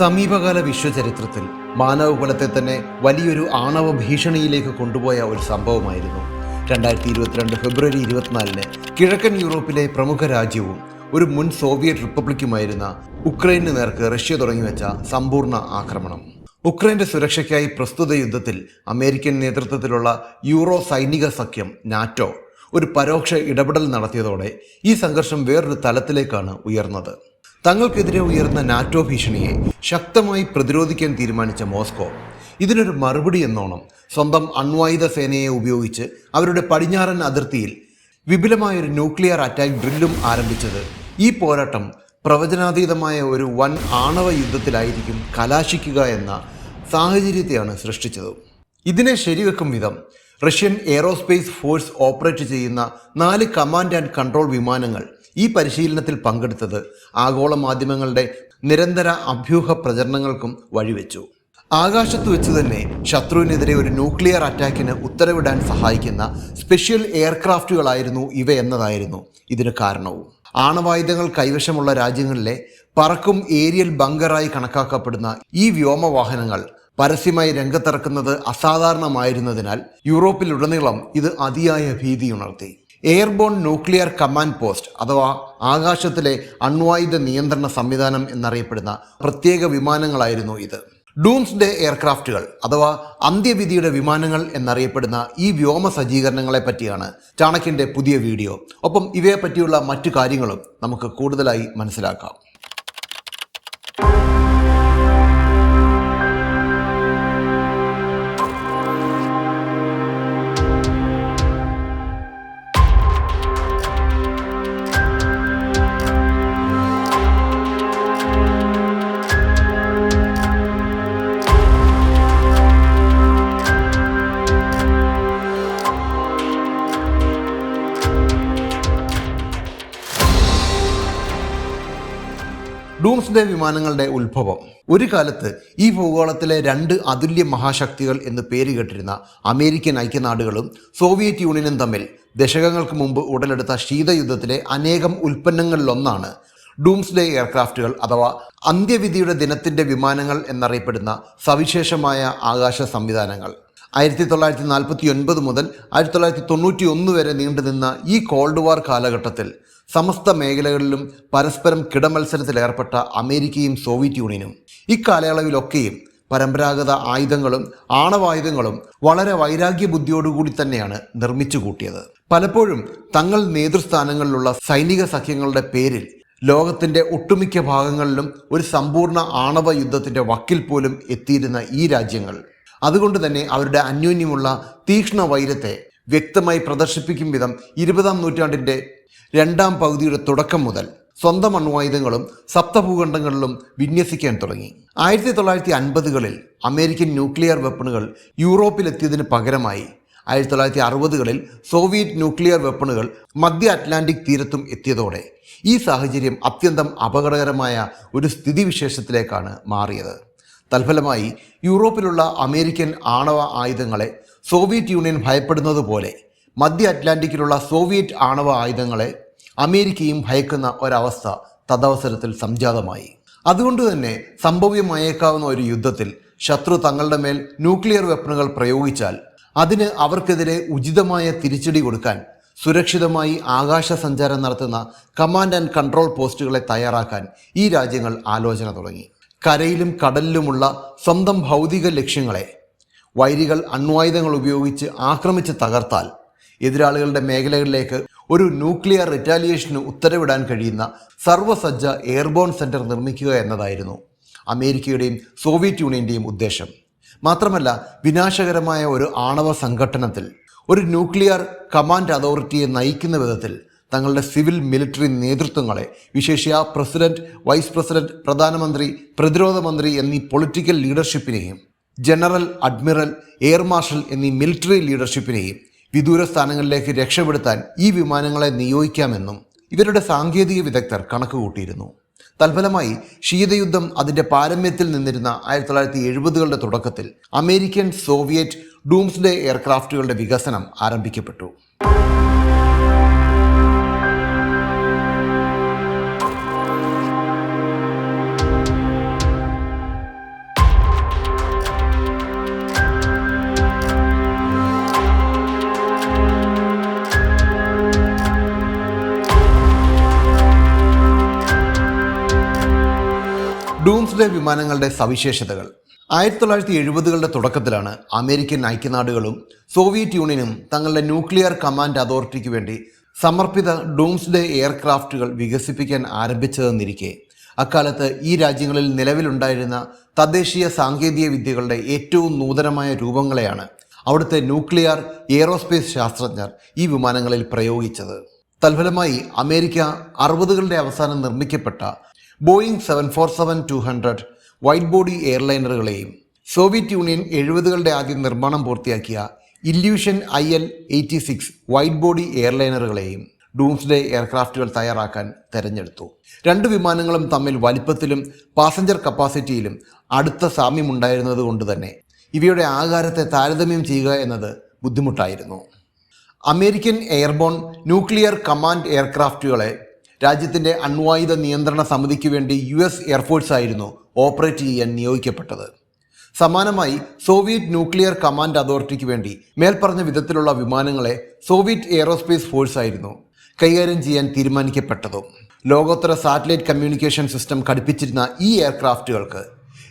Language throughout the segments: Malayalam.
സമീപകാല വിശ്വചരിത്രത്തിൽ മാനവകുലത്തെ തന്നെ വലിയൊരു ആണവ ഭീഷണിയിലേക്ക് കൊണ്ടുപോയ ഒരു സംഭവമായിരുന്നു. രണ്ടായിരത്തി ഇരുപത്തിരണ്ട് ഫെബ്രുവരി ഇരുപത്തിനാലിന് കിഴക്കൻ യൂറോപ്പിലെ പ്രമുഖ രാജ്യവും ഒരു മുൻ സോവിയറ്റ് റിപ്പബ്ലിക്കുമായിരുന്ന ഉക്രൈനു നേർക്ക് റഷ്യ തുടങ്ങിവെച്ച സമ്പൂർണ ആക്രമണം. ഉക്രൈന്റെ സുരക്ഷയ്ക്കായി പ്രസ്തുത യുദ്ധത്തിൽ അമേരിക്കൻ നേതൃത്വത്തിലുള്ള യൂറോ സൈനിക സഖ്യം നാറ്റോ ഒരു പരോക്ഷ ഇടപെടൽ നടത്തിയതോടെ ഈ സംഘർഷം വേറൊരു തലത്തിലേക്കാണ് ഉയർന്നത്. തങ്ങൾക്കെതിരെ ഉയർന്ന നാറ്റോ ഭീഷണിയെ ശക്തമായി പ്രതിരോധിക്കാൻ തീരുമാനിച്ച മോസ്കോ ഇതിനൊരു മറുപടി എന്നോണം സ്വന്തം അണ്വായുധ സേനയെ ഉപയോഗിച്ച് അവരുടെ പടിഞ്ഞാറൻ അതിർത്തിയിൽ വിപുലമായൊരു ന്യൂക്ലിയർ അറ്റാക്ക് ഡ്രില്ലും ആരംഭിച്ചത്. ഈ പോരാട്ടം പ്രവചനാതീതമായ ഒരു വൻ ആണവ യുദ്ധത്തിലായിരിക്കും കലാശിക്കുക എന്ന സാഹചര്യത്തെയാണ് സൃഷ്ടിച്ചത്. ഇതിനെ ശരിവെക്കും വിധം റഷ്യൻ എയറോസ്പേസ് ഫോഴ്സ് ഓപ്പറേറ്റ് ചെയ്യുന്ന നാല് കമാൻഡ് ആൻഡ് കൺട്രോൾ വിമാനങ്ങൾ ഈ പരിശീലനത്തിൽ പങ്കെടുത്തത് ആഗോള മാധ്യമങ്ങളുടെ നിരന്തര അഭ്യൂഹ പ്രചരണങ്ങൾക്കും വഴിവെച്ചു. ആകാശത്ത് വെച്ച് തന്നെ ശത്രുവിനെതിരെ ഒരു ന്യൂക്ലിയർ അറ്റാക്കിന് ഉത്തരവിടാൻ സഹായിക്കുന്ന സ്പെഷ്യൽ എയർക്രാഫ്റ്റുകളായിരുന്നു ഇവ എന്നതായിരുന്നു ഇതിന് കാരണവും. ആണവായുധങ്ങൾ കൈവശമുള്ള രാജ്യങ്ങളിലെ പറക്കും ഏരിയൽ ബങ്കറായി കണക്കാക്കപ്പെടുന്ന ഈ വ്യോമവാഹനങ്ങൾ പരസ്യമായി രംഗത്തിറക്കുന്നത് അസാധാരണമായിരുന്നതിനാൽ യൂറോപ്പിലുടനീളം ഇത് അതിയായ ഭീതിയുണർത്തി. എയർബോൺ ന്യൂക്ലിയർ കമാൻഡ് പോസ്റ്റ് അഥവാ ആകാശത്തിലെ അണ്വായുധ നിയന്ത്രണ സംവിധാനം എന്നറിയപ്പെടുന്ന പ്രത്യേക വിമാനങ്ങളായിരുന്നു ഇത്. ഡൂംസ് ഡേ എയർക്രാഫ്റ്റുകൾ അഥവാ അന്ത്യവിധിയുടെ വിമാനങ്ങൾ എന്നറിയപ്പെടുന്ന ഈ വ്യോമ സജ്ജീകരണങ്ങളെ പറ്റിയാണ് ചാണക്യന്റെ പുതിയ വീഡിയോ. ഒപ്പം ഇവയെ പറ്റിയുള്ള മറ്റു കാര്യങ്ങളും നമുക്ക് കൂടുതലായി മനസ്സിലാക്കാം. ഡൂംസ്ഡേ വിമാനങ്ങളുടെ ഉത്ഭവം. ഒരു കാലത്ത് ഈ ഭൂഗോളത്തിലെ രണ്ട് അതുല്യ മഹാശക്തികൾ എന്ന് പേര് കേട്ടിരുന്ന അമേരിക്കൻ ഐക്യനാടുകളും സോവിയറ്റ് യൂണിയനും തമ്മിൽ ദശകങ്ങൾക്ക് മുമ്പ് ഉടലെടുത്ത ശീതയുദ്ധത്തിലെ അനേകം ഉൽപ്പന്നങ്ങളിലൊന്നാണ് ഡൂംസ്ഡേ എയർക്രാഫ്റ്റുകൾ അഥവാ അന്ത്യവിധിയുടെ ദിനത്തിന്റെ വിമാനങ്ങൾ എന്നറിയപ്പെടുന്ന സവിശേഷമായ ആകാശ സംവിധാനങ്ങൾ. ആയിരത്തി തൊള്ളായിരത്തി നാൽപ്പത്തി ഒൻപത് മുതൽ ആയിരത്തി തൊള്ളായിരത്തി തൊണ്ണൂറ്റി ഒന്ന് വരെ നീണ്ടുനിന്ന ഈ കോൾഡ് വാർ കാലഘട്ടത്തിൽ സമസ്ത മേഖലകളിലും പരസ്പരം കിടമത്സരത്തിലേർപ്പെട്ട അമേരിക്കയും സോവിയറ്റ് യൂണിയനും ഇക്കാലയളവിലൊക്കെയും പരമ്പരാഗത ആയുധങ്ങളും ആണവായുധങ്ങളും വളരെ വൈരാഗ്യ ബുദ്ധിയോടുകൂടി തന്നെയാണ് നിർമ്മിച്ചു കൂട്ടിയത്. പലപ്പോഴും തങ്ങൾ നേതൃസ്ഥാനങ്ങളിലുള്ള സൈനിക സഖ്യങ്ങളുടെ പേരിൽ ലോകത്തിന്റെ ഒട്ടുമിക്ക ഭാഗങ്ങളിലും ഒരു സമ്പൂർണ ആണവ യുദ്ധത്തിന്റെ വക്കിൽ പോലും എത്തിയിരുന്ന ഈ രാജ്യങ്ങൾ. അതുകൊണ്ട് തന്നെ അവരുടെ അന്യോന്യമുള്ള തീക്ഷ്ണ വൈരത്തെ വ്യക്തമായി പ്രദർശിപ്പിക്കും വിധം ഇരുപതാം നൂറ്റാണ്ടിന്റെ രണ്ടാം പകുതിയുടെ തുടക്കം മുതൽ സ്വന്തം അണ്വായുധങ്ങളും സപ്തഭൂഖണ്ഡങ്ങളിലും വിന്യസിക്കാൻ തുടങ്ങി. ആയിരത്തി തൊള്ളായിരത്തി അൻപതുകളിൽ അമേരിക്കൻ ന്യൂക്ലിയർ വെപ്പണുകൾ യൂറോപ്പിലെത്തിയതിന് പകരമായി ആയിരത്തി തൊള്ളായിരത്തി അറുപതുകളിൽ സോവിയറ്റ് ന്യൂക്ലിയർ വെപ്പണുകൾ മധ്യ അറ്റ്ലാന്റിക് തീരത്തും എത്തിയതോടെ ഈ സാഹചര്യം അത്യന്തം അപകടകരമായ ഒരു സ്ഥിതിവിശേഷത്തിലേക്കാണ് മാറിയത്. തൽഫലമായി യൂറോപ്പിലുള്ള അമേരിക്കൻ ആണവ ആയുധങ്ങളെ സോവിയറ്റ് യൂണിയൻ ഭയപ്പെടുന്നത് പോലെ മധ്യ അറ്റ്ലാന്റിക്കിലുള്ള സോവിയറ്റ് ആണവ ആയുധങ്ങളെ അമേരിക്കയും ഭയക്കുന്ന ഒരവസ്ഥ തദവസരത്തിൽ സംജാതമായി. അതുകൊണ്ട് തന്നെ സംഭവ്യമായേക്കാവുന്ന ഒരു യുദ്ധത്തിൽ ശത്രു തങ്ങളുടെ മേൽ ന്യൂക്ലിയർ വെപ്പണുകൾ പ്രയോഗിച്ചാൽ അതിന് അവർക്കെതിരെ ഉചിതമായ തിരിച്ചടി കൊടുക്കാൻ സുരക്ഷിതമായി ആകാശ സഞ്ചാരം നടത്തുന്ന കമാൻഡ് ആൻഡ് കൺട്രോൾ പോസ്റ്റുകളെ തയ്യാറാക്കാൻ ഈ രാജ്യങ്ങൾ ആലോചന തുടങ്ങി. കരയിലും കടലിലുമുള്ള സ്വന്തം ഭൗതിക ലക്ഷ്യങ്ങളെ വൈരികൾ അണ്വായുധങ്ങൾ ഉപയോഗിച്ച് ആക്രമിച്ച് തകർത്താൽ എതിരാളികളുടെ മേഖലകളിലേക്ക് ഒരു ന്യൂക്ലിയർ റിറ്റാലിയേഷന് ഉത്തരവിടാൻ കഴിയുന്ന സർവസജ്ജ എയർബോൺ സെന്റർ നിർമ്മിക്കുക എന്നതായിരുന്നു അമേരിക്കയുടെയും സോവിയറ്റ് യൂണിയന്റെയും ഉദ്ദേശം. മാത്രമല്ല വിനാശകരമായ ഒരു ആണവ സംഘട്ടനത്തിൽ ഒരു ന്യൂക്ലിയർ കമാൻഡ് അതോറിറ്റിയെ നയിക്കുന്ന വിധത്തിൽ തങ്ങളുടെ സിവിൽ മിലിറ്ററി നേതൃത്വങ്ങളെ വിശേഷിയ പ്രസിഡന്റ് വൈസ് പ്രസിഡന്റ് പ്രധാനമന്ത്രി പ്രതിരോധ മന്ത്രി എന്നീ പൊളിറ്റിക്കൽ ലീഡർഷിപ്പിനെയും ജനറൽ അഡ്മിറൽ എയർ മാർഷൽ എന്നീ മിലിറ്ററി ലീഡർഷിപ്പിനെയും വിദൂര സ്ഥാനങ്ങളിലേക്ക് രക്ഷപ്പെടുത്താൻ ഈ വിമാനങ്ങളെ നിയോഗിക്കാമെന്നും ഇവരുടെ സാങ്കേതിക വിദഗ്ധർ കണക്കുകൂട്ടിയിരുന്നു. തൽഫലമായി ശീതയുദ്ധം അതിന്റെ പാരമ്യത്തിൽ നിന്നിരുന്ന ആയിരത്തി തൊള്ളായിരത്തി എഴുപതുകളുടെ തുടക്കത്തിൽ അമേരിക്കൻ സോവിയറ്റ് ഡൂംസ്ഡേ എയർക്രാഫ്റ്റുകളുടെ വികസനം ആരംഭിക്കപ്പെട്ടു. ഡൂംസ്ഡേ വിമാനങ്ങളുടെ സവിശേഷതകൾ. ആയിരത്തി തൊള്ളായിരത്തി എഴുപതുകളുടെ തുടക്കത്തിലാണ് അമേരിക്കൻ ഐക്യനാടുകളും സോവിയറ്റ് യൂണിയനും തങ്ങളുടെ ന്യൂക്ലിയർ കമാൻഡ് അതോറിറ്റിക്ക് വേണ്ടി സമർപ്പിത ഡൂംസ്ഡേ എയർക്രാഫ്റ്റുകൾ വികസിപ്പിക്കാൻ ആരംഭിച്ചതെന്നിരിക്കെ. അക്കാലത്ത് ഈ രാജ്യങ്ങളിൽ നിലവിലുണ്ടായിരുന്ന തദ്ദേശീയ സാങ്കേതിക വിദ്യകളുടെ ഏറ്റവും നൂതനമായ രൂപങ്ങളെയാണ് അവിടുത്തെ ന്യൂക്ലിയർ എയറോസ്പേസ് ശാസ്ത്രജ്ഞർ ഈ വിമാനങ്ങളിൽ പ്രയോഗിച്ചത്. തൽഫലമായി അമേരിക്ക അറുപതുകളുടെ അവസാനം നിർമ്മിക്കപ്പെട്ട Boeing seven four seven two hundred wide body എയർലൈനറുകളെയും Soviet union എഴുപതുകളുടെ ആദ്യം നിർമ്മാണം പൂർത്തിയാക്കിയ Ilyushin I L eighty six wide body എയർലൈനറുകളെയും doomsday എയർക്രാഫ്റ്റുകൾ തയ്യാറാക്കാൻ തെരഞ്ഞെടുത്തു. രണ്ട് വിമാനങ്ങളും തമ്മിൽ വലിപ്പത്തിലും പാസഞ്ചർ കപ്പാസിറ്റിയിലും അടുത്ത സാമ്യമുണ്ടായിരുന്നത് കൊണ്ട് തന്നെ ഇവയുടെ ആകാരത്തെ താരതമ്യം ചെയ്യുക എന്നത് ബുദ്ധിമുട്ടായിരുന്നു. അമേരിക്കൻ എയർബോൺ ന്യൂക്ലിയർ കമാൻഡ് എയർക്രാഫ്റ്റുകളെ രാജ്യത്തിന്റെ അണ്വായുധ നിയന്ത്രണ സമിതിക്ക് വേണ്ടി യു എസ് എയർഫോഴ്സ് ആയിരുന്നു ഓപ്പറേറ്റ് ചെയ്യാൻ നിയോഗിക്കപ്പെട്ടത്. സമാനമായി സോവിയറ്റ് ന്യൂക്ലിയർ കമാൻഡ് അതോറിറ്റിക്ക് വേണ്ടി മേൽപ്പറഞ്ഞ വിധത്തിലുള്ള വിമാനങ്ങളെ സോവിയറ്റ് എയറോസ്പേസ് ഫോഴ്സ് ആയിരുന്നു കൈകാര്യം ചെയ്യാൻ തീരുമാനിക്കപ്പെട്ടതും. ലോകോത്തര സാറ്റലൈറ്റ് കമ്മ്യൂണിക്കേഷൻ സിസ്റ്റം ഘടിപ്പിച്ചിരുന്ന ഈ എയർക്രാഫ്റ്റുകൾക്ക്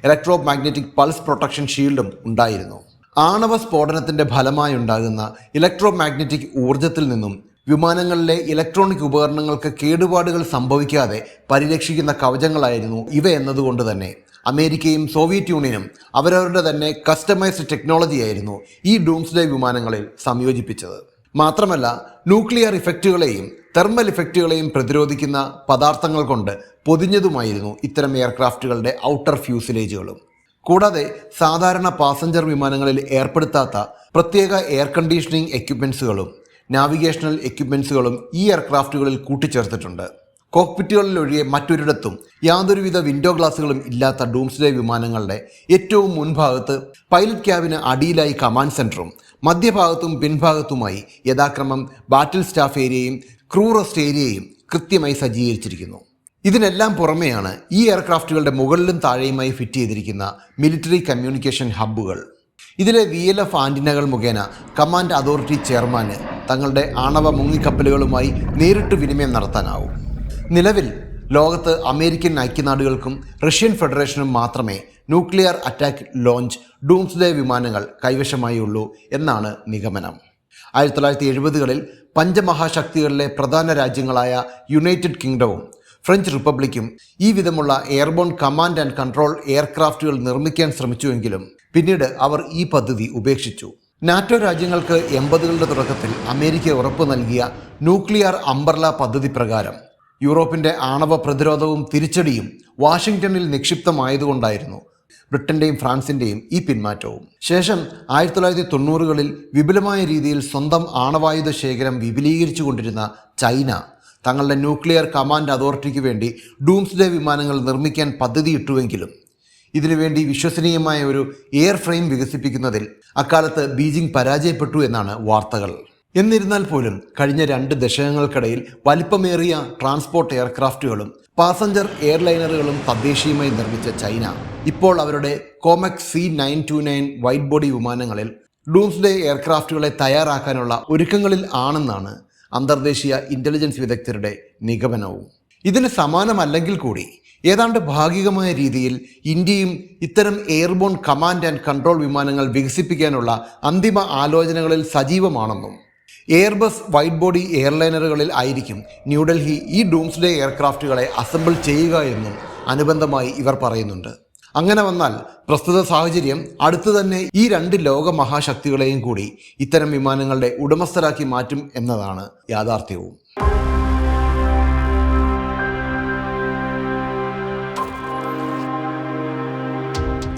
ഇലക്ട്രോ മാഗ്നറ്റിക് പൾസ് പ്രൊട്ടക്ഷൻ ഷീൽഡും ഉണ്ടായിരുന്നു. ആണവ സ്ഫോടനത്തിന്റെ ഫലമായി ഉണ്ടാകുന്ന ഇലക്ട്രോ മാഗ്നറ്റിക് ഊർജത്തിൽ നിന്നും വിമാനങ്ങളിലെ ഇലക്ട്രോണിക് ഉപകരണങ്ങൾക്ക് കേടുപാടുകൾ സംഭവിക്കാതെ പരിരക്ഷിക്കുന്ന കവചങ്ങളായിരുന്നു ഇവ എന്നതുകൊണ്ട് തന്നെ. അമേരിക്കയും സോവിയറ്റ് യൂണിയനും അവരവരുടെ തന്നെ കസ്റ്റമൈസ്ഡ് ടെക്നോളജിയായിരുന്നു ഈ ഡൂംസ്ഡേ വിമാനങ്ങളിൽ സംയോജിപ്പിച്ചത്. മാത്രമല്ല ന്യൂക്ലിയർ ഇഫക്റ്റുകളെയും തെർമൽ ഇഫക്റ്റുകളെയും പ്രതിരോധിക്കുന്ന പദാർത്ഥങ്ങൾ കൊണ്ട് പൊതിഞ്ഞതുമായിരുന്നു ഇത്തരം എയർക്രാഫ്റ്റുകളുടെ ഔട്ടർ ഫ്യൂസിലേജുകളും. കൂടാതെ സാധാരണ പാസഞ്ചർ വിമാനങ്ങളിൽ ഏർപ്പെടുത്താത്ത പ്രത്യേക എയർ കണ്ടീഷനിങ് എക്യുപ്മെൻസുകളും നാവിഗേഷണൽ എക്യുപ്മെൻസുകളും ഈ എയർക്രാഫ്റ്റുകളിൽ കൂട്ടിച്ചേർത്തിട്ടുണ്ട്. കോക്പിറ്റുകളിലൊഴികെ മറ്റൊരിടത്തും യാതൊരുവിധ വിൻഡോ ഗ്ലാസുകളും ഇല്ലാത്ത ഡൂംസ്ഡേ വിമാനങ്ങളുടെ ഏറ്റവും മുൻഭാഗത്ത് പൈലറ്റ് ക്യാബിന് അടിയിലായി കമാൻഡ് സെന്ററും മധ്യഭാഗത്തും പിൻഭാഗത്തുമായി യഥാക്രമം ബാറ്റിൽ സ്റ്റാഫ് ഏരിയയും ക്രൂ റെസ്റ്റ് ഏരിയയും കൃത്യമായി സജ്ജീകരിച്ചിരിക്കുന്നു. ഇതിനെല്ലാം പുറമെയാണ് ഈ എയർക്രാഫ്റ്റുകളുടെ മുകളിലും താഴെയുമായി ഫിറ്റ് ചെയ്തിരിക്കുന്ന മിലിറ്ററി കമ്മ്യൂണിക്കേഷൻ ഹബ്ബുകൾ. ഇതിലെ വി എൽ എഫ് ആന്റിനകൾ മുഖേന കമാൻഡ് അതോറിറ്റി ചെയർമാന് തങ്ങളുടെ ആണവ മുങ്ങിക്കപ്പലുകളുമായി നേരിട്ട് വിനിമയം നടത്താനാവും. നിലവിൽ ലോകത്ത് അമേരിക്കൻ ഐക്യനാടുകൾക്കും റഷ്യൻ ഫെഡറേഷനും മാത്രമേ ന്യൂക്ലിയർ അറ്റാക്ക് ലോഞ്ച് ഡൂംസ്ഡേ വിമാനങ്ങൾ കൈവശമായുള്ളൂ എന്നാണ് നിഗമനം. ആയിരത്തി തൊള്ളായിരത്തി എഴുപതുകളിൽ പഞ്ചമഹാശക്തികളിലെ പ്രധാന രാജ്യങ്ങളായ യുണൈറ്റഡ് കിങ്ഡവും ഫ്രഞ്ച് റിപ്പബ്ലിക്കും ഈ വിധമുള്ള എയർബോൺ കമാൻഡ് ആൻഡ് കൺട്രോൾ എയർക്രാഫ്റ്റുകൾ നിർമ്മിക്കാൻ ശ്രമിച്ചുവെങ്കിലും പിന്നീട് അവർ ഈ പദ്ധതി ഉപേക്ഷിച്ചു. നാറ്റോ രാജ്യങ്ങൾക്ക് എൺപതുകളുടെ തുടക്കത്തിൽ അമേരിക്ക ഉറപ്പു നൽകിയ ന്യൂക്ലിയർ അംബർല പദ്ധതി പ്രകാരം യൂറോപ്പിന്റെ ആണവ പ്രതിരോധവും തിരിച്ചടിയും വാഷിംഗ്ടണിൽ നിക്ഷിപ്തമായതുകൊണ്ടായിരുന്നു ബ്രിട്ടന്റെയും ഫ്രാൻസിന്റെയും ഈ പിന്മാറ്റവും. ശേഷം ആയിരത്തി തൊള്ളായിരത്തി തൊണ്ണൂറുകളിൽ വിപുലമായ രീതിയിൽ സ്വന്തം ആണവായുധ ശേഖരം വിപുലീകരിച്ചു കൊണ്ടിരുന്ന ചൈന തങ്ങളുടെ ന്യൂക്ലിയർ കമാൻഡ് അതോറിറ്റിക്ക് വേണ്ടി ഡൂംസ്ഡേ വിമാനങ്ങൾ നിർമ്മിക്കാൻ പദ്ധതിയിട്ടുവെങ്കിലും ഇതിനുവേണ്ടി വിശ്വസനീയമായ ഒരു എയർ ഫ്രെയിം വികസിപ്പിക്കുന്നതിൽ അക്കാലത്ത് ബീജിംഗ് പരാജയപ്പെട്ടു എന്നാണ് വാർത്തകൾ. എന്നിരുന്നാൽ പോലും കഴിഞ്ഞ രണ്ട് ദശകങ്ങൾക്കിടയിൽ വലിപ്പമേറിയ ട്രാൻസ്പോർട്ട് എയർക്രാഫ്റ്റുകളും പാസഞ്ചർ എയർലൈനറുകളും തദ്ദേശീയമായി നിർമ്മിച്ച ചൈന. ഇപ്പോൾ അവരുടെ COMAC C nine two nine wide body വിമാനങ്ങളിൽ ഡൂംസ്ഡേ എയർക്രാഫ്റ്റുകളെ തയ്യാറാക്കാനുള്ള ഒരുക്കങ്ങളിൽ ആണെന്നാണ് അന്തർദേശീയ ഇന്റലിജൻസ് വിദഗ്ധരുടെ നിഗമനവും. ഇതിന് സമാനമല്ലെങ്കിൽ കൂടി ഏതാണ്ട് ഭാഗികമായ രീതിയിൽ ഇന്ത്യയും ഇത്തരം എയർബോൺ കമാൻഡ് ആൻഡ് കൺട്രോൾ വിമാനങ്ങൾ വികസിപ്പിക്കാനുള്ള അന്തിമ ആലോചനകളിൽ സജീവമാണെന്നും എയർബസ് വൈറ്റ് ബോഡി എയർലൈനറുകളിൽ ആയിരിക്കും ന്യൂഡൽഹി ഈ ഡൂംസ്ഡേ എയർക്രാഫ്റ്റുകളെ അസംബിൾ ചെയ്യുക എന്നും അനുബന്ധമായി ഇവർ പറയുന്നുണ്ട്. അങ്ങനെ വന്നാൽ പ്രസ്തുത സാഹചര്യം അടുത്തു തന്നെ ഈ രണ്ട് ലോക മഹാശക്തികളെയും കൂടി ഇത്തരം വിമാനങ്ങളുടെ ഉടമസ്ഥരാക്കി മാറ്റും എന്നതാണ് യാഥാർത്ഥ്യവും.